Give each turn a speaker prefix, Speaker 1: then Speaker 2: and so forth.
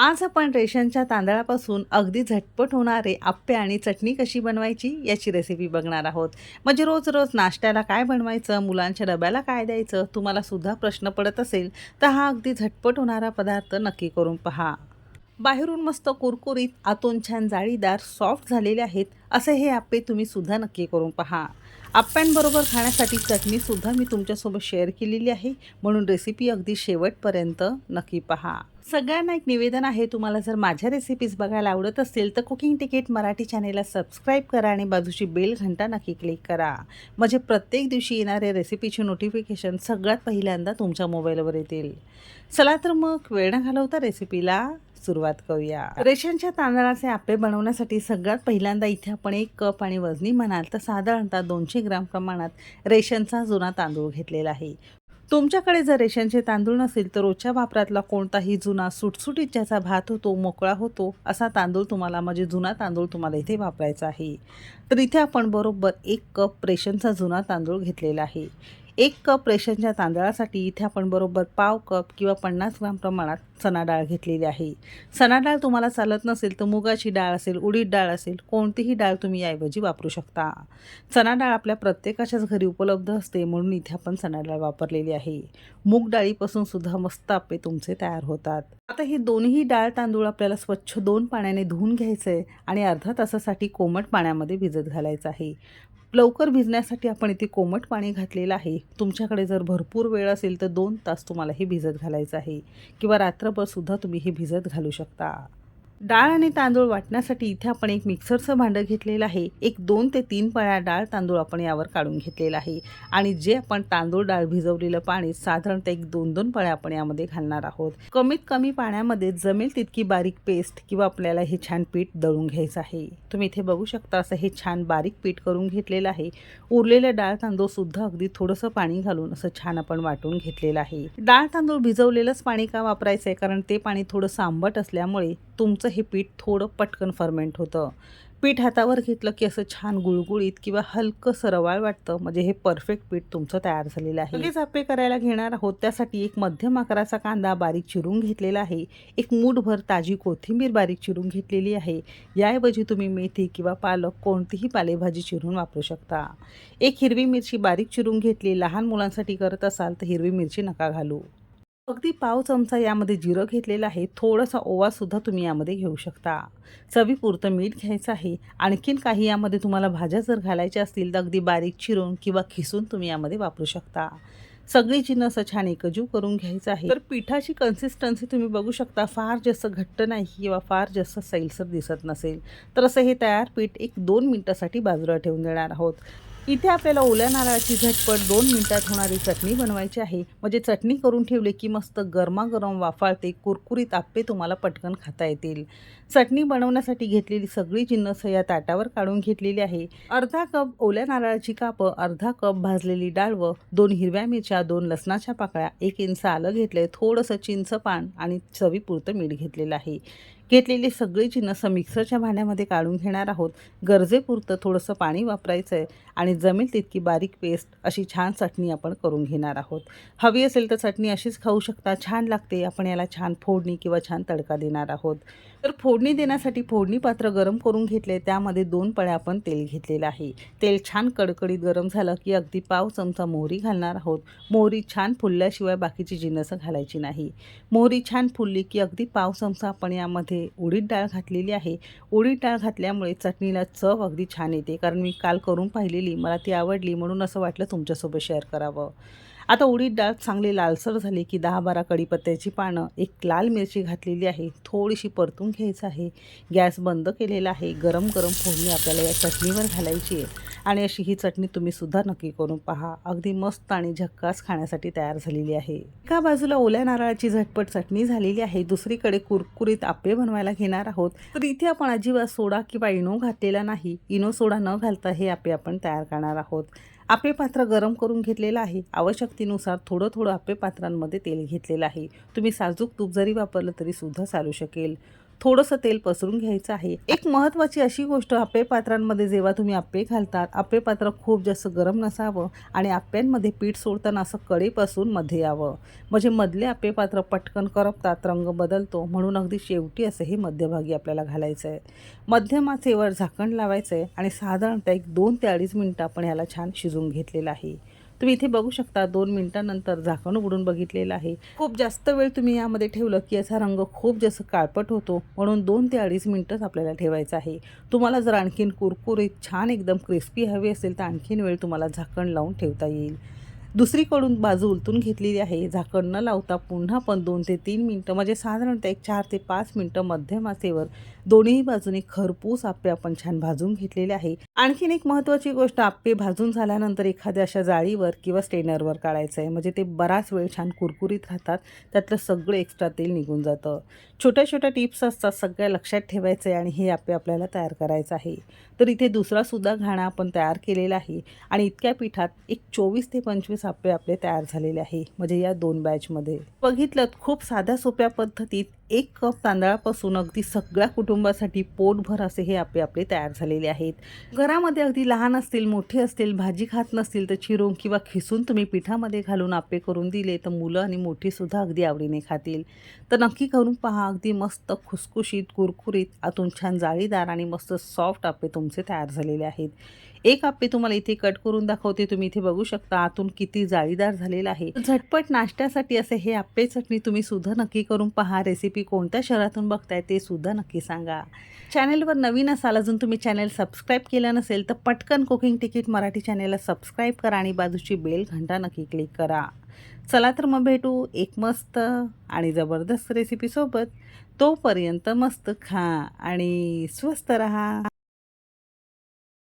Speaker 1: आज आपण रेशनच्या तांदळापासून अगदी झटपट होणारे आप्पे आणि चटणी कशी बनवायची याची रेसिपी बघणार आहोत. म्हणजे रोज रोज नाश्त्याला काय बनवायचं मुलांच्या डब्याला काय द्यायचं तुम्हाला सुद्धा प्रश्न पडत असेल तर हा अगदी झटपट होणारा पदार्थ नक्की करून पहा. बाहेरून मस्त कुरकुरीत आतून छान जाळीदार सॉफ्ट झालेले आहेत असे हे आप्पे तुम्ही सुद्धा नक्की करून पहा. आप्प्यांबरोबर खाण्यासाठी चटणीसुद्धा मी तुमच्यासोबत शेअर केलेली आहे. म्हणून रेसिपी अगदी शेवटपर्यंत नक्की पहा. सगळ्यांना एक निवेदन आहे तुम्हाला जर माझ्या रेसिपीज बघायला आवडत असतील तर कुकिंग तिकीट मराठी चॅनेलला सबस्क्राईब करा आणि बाजूची बेल घंटा नक्की क्लिक करा. म्हणजे प्रत्येक दिवशी येणाऱ्या रेसिपीची नोटिफिकेशन सगळ्यात पहिल्यांदा तुमच्या मोबाईलवर येतील. चला तर मग वेळ न घालवता रेसिपीला सुरुवात करूया. रेशनच्या तांदळाचे आपे बनवण्यासाठी सगळ्यात पहिल्यांदा इथे आपण एक कप आणि वजनी म्हणाल तर साधारणतः दोनशे ग्राम प्रमाणात रेशनचा जुना तांदूळ घेतलेला आहे. तुमच्याकडे जर रेशनचे तांदूळ नसेल तर रोजच्या वापरातला कोणताही जुना सुटसुटीत ज्याचा भात होतो मोकळा होतो असा तांदूळ तुम्हाला म्हणजे जुना तांदूळ तुम्हाला इथे वापरायचा आहे. तर इथे आपण बरोबर एक कप रेशनचा जुना तांदूळ घेतलेला आहे. एक कप रेशनच्या तांदळासाठी इथे आपण बरोबर पाव कप किंवा पन्नास ग्राम प्रमाणात चना डाळ घेतलेली आहे. चना डाळ तुम्हाला चालत नसेल तर मुगाची डाळ असेल उडीद डाळ असेल कोणतीही डाळ तुम्ही याऐवजी वापरू शकता. चना डाळ आपल्या प्रत्येकाच्याच घरी उपलब्ध असते म्हणून इथे आपण चना डाळ वापरलेली आहे. मूग डाळीपासून सुद्धा मस्त आपे तुमचे तयार होतात. आता हे दोन्ही डाळ तांदूळ आपल्याला स्वच्छ दोन पाण्याने धुवून घ्यायचं आहे आणि अर्धा तासासाठी कोमट पाण्यामध्ये भिजत घालायचं आहे. लवकर भिजण्यासाठी आपण इथे कोमट पाणी घातलेलं आहे. तुमच्याकडे जर भरपूर वेळ असेल तर दोन तास तुम्हाला हे भिजत घालायचं आहे. किंवा रात्रभरसुद्धा तुम्ही हे भिजत घालू शकता. डाळ आणि तांदूळ वाटण्यासाठी इथे आपण एक मिक्सरचं भांडं घेतलेलं आहे. एक दोन ते तीन पळ्या डाळ तांदूळ आपण यावर काढून घेतलेलं आहे. आणि जे आपण तांदूळ डाळ भिजवलेलं पाणी साधारणतः एक दोन दोन पळ्या आपण यामध्ये घालणार आहोत. कमीत कमी पाण्यामध्ये जमेल तितकी बारीक पेस्ट किंवा आपल्याला हे छान पीठ दळून घ्यायचं आहे. तुम्ही इथे बघू शकता असं हे छान बारीक पीठ करून घेतलेलं आहे. उरलेलं डाळ तांदूळ सुद्धा अगदी थोडंसं पाणी घालून असं छान आपण वाटून घेतलेलं आहे. डाळ तांदूळ भिजवलेलंच पाणी का वापरायचं आहे कारण ते पाणी थोडंसं आंबट असल्यामुळे तुमचं हे पीठ थोडं पटकन फर्मेंट होतं. पीठ हातावर घेतलं की असं छान गुळगुळीत किंवा हलकं सरवाळ वाटतं. म्हणजे हे परफेक्ट पीठ तुमचं तयार झालेलं आहे. लगेच आप्पे करायला घेणार आहोत. त्यासाठी एक मध्यम आकाराचा कांदा बारीक चिरून घेतलेला आहे. एक मूठभर ताजी कोथिंबीर बारीक चिरून घेतलेली आहे. याऐवजी तुम्ही मेथी किंवा पालक कोणतीही पालेभाजी चिरून वापरू शकता. एक हिरवी मिरची बारीक चिरून घेतली. लहान मुलांसाठी करत असाल तर हिरवी मिरची नका घालू. अगदी पाव चमचा यामध्ये जिरं घेतलेलं आहे. थोडासा ओवासुद्धा तुम्ही यामध्ये घेऊ शकता. चवीपुरतं मीठ घ्यायचं आहे. आणखीन काही यामध्ये तुम्हाला भाज्या जर घालायच्या असतील तर अगदी बारीक चिरून किंवा खिसून तुम्ही यामध्ये वापरू शकता. सगळी चिन्ह असं छान एकजीव करून घ्यायचं आहे. तर पिठाची कन्सिस्टन्सी तुम्ही बघू शकता. फार जास्त घट्ट नाही किंवा फार जास्त सैलसर दिसत नसेल. तर असं हे तयार पीठ एक दोन मिनटासाठी बाजूला ठेवून देणार आहोत. इथे आपल्याला ओल्या नारळाची झटपट दोन मिनिटात होणारी चटणी बनवायची आहे. म्हणजे चटणी करून ठेवली की मस्त गरमागरम वाफाळते कुरकुरीत आप्पे तुम्हाला पटकन खाता येतील. चटणी बनवण्यासाठी घेतलेली सगळी जिन्नस या ताटावर काढून घेतलेली आहे. अर्धा कप ओल्या नारळाची कापं अर्धा कप भाजलेली डाळवं दोन हिरव्या मिरच्या दोन लसणाच्या पाकळ्या एक इंच आलं घेतलं थोडंसं चिंच पान आणि चवीपुरतं मीठ घेतलेलं आहे. घेतलेली सगळी जिन्नस मिक्सरच्या भांड्यामध्ये काढून घेणार आहोत. गरजेपुरतं थोडंसं पाणी वापरायचं आहे आणि जमेल तितकी बारीक पेस्ट अशी छान चटणी आपण करून घेणार आहोत. हवी असेल तर चटणी अशीच खाऊ शकता. छान लागते. आपण याला छान फोडणी किंवा छान तडका देणार आहोत. तर फोडणी देण्यासाठी फोडणी पात्र गरम करून घेतले त्यामध्ये दोन पळ्या आपण तेल घेतलेलं आहे. तेल छान कडकडीत गरम झालं की अगदी पाव चमचा मोहरी घालणार आहोत. मोहरी छान फुलल्याशिवाय बाकीची जिन्नसं घालायची नाही. मोहरी छान फुलली की अगदी पाव चमचा आपण यामध्ये उडीद डाळ घातलेली आहे. उडीद डाळ घातल्यामुळे चटणीला चव अगदी छान येते. कारण मी काल करून पाहिलेली मला ती आवडली म्हणून असं वाटलं तुमच्यासोबत शेअर करावं. आता उडीद डाळ चांगली लालसर झाली की दहा बारा कढीपत्त्याची पानं एक लाल मिरची घातलेली आहे थोडीशी परतून घ्यायचं आहे. गॅस बंद केलेला आहे गरम गरम फोडणी आपल्याला या चटणीवर घालायची आहे. आणि अशी ही चटणी तुम्ही सुद्धा नक्की करून पहा. अगदी मस्त आणि झक्कास खाण्यासाठी तयार झालेली आहे. एका बाजूला ओल्या नारळाची झटपट चटणी झालेली आहे. दुसरीकडे कुरकुरीत आप्पे बनवायला घेणार आहोत. तर इथे आपण अजिबात सोडा किंवा इनो घातलेला नाही. इनो सोडा न घालता हे आप्पे आपण तयार करणार आहोत. आपे पात्र गरम करून घेतलेलं आहे. आवश्यकतेनुसार थोडं थोडं आपे पात्रांमध्ये तेल घेतलेलं आहे. तुम्ही साजूक तूप जरी वापरलं तरी सुद्धा चालू शकेल. थोडंसं तेल पसरून घ्यायचं आहे. एक महत्त्वाची अशी गोष्ट आप्पे पात्रांमध्ये जेव्हा तुम्ही आप्पे घालतात आप्पे पात्र खूप जास्त गरम नसावं आणि आप्प्यांमध्ये पीठ सोडताना असं कडेपासून मध्ये यावं. म्हणजे मधले आप्पे पात्र पटकन करपतात रंग बदलतो म्हणून अगदी शेवटी असं हे मध्यभागी आपल्याला घालायचं आहे मध्यमाचेवर झाकण लावायचं आहे आणि साधारणतः एक दोन ते अडीच मिनटं आपण ह्याला छान शिजून घेतलेलं आहे. तुम्ही इथे बघू शकता दोन मिनिटांनंतर झाकण उघडून बघितलेलं आहे. खूप जास्त वेळ तुम्ही यामध्ये ठेवलं की याचा रंग खूप जास्त काळपट होतो. म्हणून दोन ते अडीच मिनटंच आपल्याला ठेवायचं आहे. तुम्हाला जर आणखीन कुरकुरीत छान एकदम क्रिस्पी हवी असेल तर आणखीन वेळ तुम्हाला झाकण लावून ठेवता येईल. दुसरीकडून बाजू उलटून घेतलेली आहे. झाकण न लावता पुन्हा पण दोन ते तीन मिनटं म्हणजे साधारणतः एक चार ते पाच मिनटं मध्यम आचेवर दोन्ही बाजूने खरपूस आप्पे आपण छान भाजून घेतलेले आहे. आणखीन एक महत्त्वाची गोष्ट आप्पे भाजून झाल्यानंतर एखाद्या अशा जाळीवर किंवा स्टेनरवर काढायचं आहे म्हणजे ते बराच वेळ छान कुरकुरीत राहतात. त्यातलं सगळं एक्स्ट्रा तेल निघून जातं. छोट्या छोट्या टिप्स असतात सगळ्या लक्षात ठेवायचं आहे आणि हे आप्पे आपल्याला तयार करायचं आहे. तर इथे दुसरा सुद्धा घाणा आपण तयार केलेला आहे. आणि इतक्या पिठात एक चोवीस ते पंचवीस आप्पे आपले तयार झालेले आहे. म्हणजे या दोन बॅचमध्ये बघितलं खूप साध्या सोप्या पद्धतीत एक कप तांदळापासून अगदी सगळ्या कुटुंबासाठी पोटभर असे हे आपले आपले तयार झालेले आहेत. घरामध्ये अगदी लहान असतील मोठे असतील भाजी खात नसतील तर चिरून किंवा खिसून तुम्ही पिठामध्ये घालून आप्पे करून दिले तर मुलं आणि मोठीसुद्धा अगदी आवडीने खातील. तर नक्की करून पहा अगदी मस्त खुसखुशीत कुरकुरीत आतून छान जाळीदार आणि मस्त सॉफ्ट आप्पे तुमचे तयार झालेले आहेत. एक आप्पे तुम्हाला इथे कट करून दाखवते तुम्ही इथे बघू शकता आतून किती जाळीदार झालेला आहे. झटपट नाश्त्यासाठी असे हे आप्पे चटणी तुम्ही सुद्धा नक्की करून पहा रेसिपी रेसिपी कोणत्या शहरातून बघताय ते सुद्धा नक्की सांगा. चॅनेलवर नवीन असाल अजून तुम्ही चॅनेल सबस्क्राईब केलं नसेल तर पटकन कुकिंग तिकीट मराठी चॅनेलला सबस्क्राईब करा आणि बाजूची बेल घंटा नक्की क्लिक करा. चला तर मग भेटू एक मस्त आणि जबरदस्त रेसिपीसोबत तोपर्यंत मस्त खा आणि स्वस्त रहा.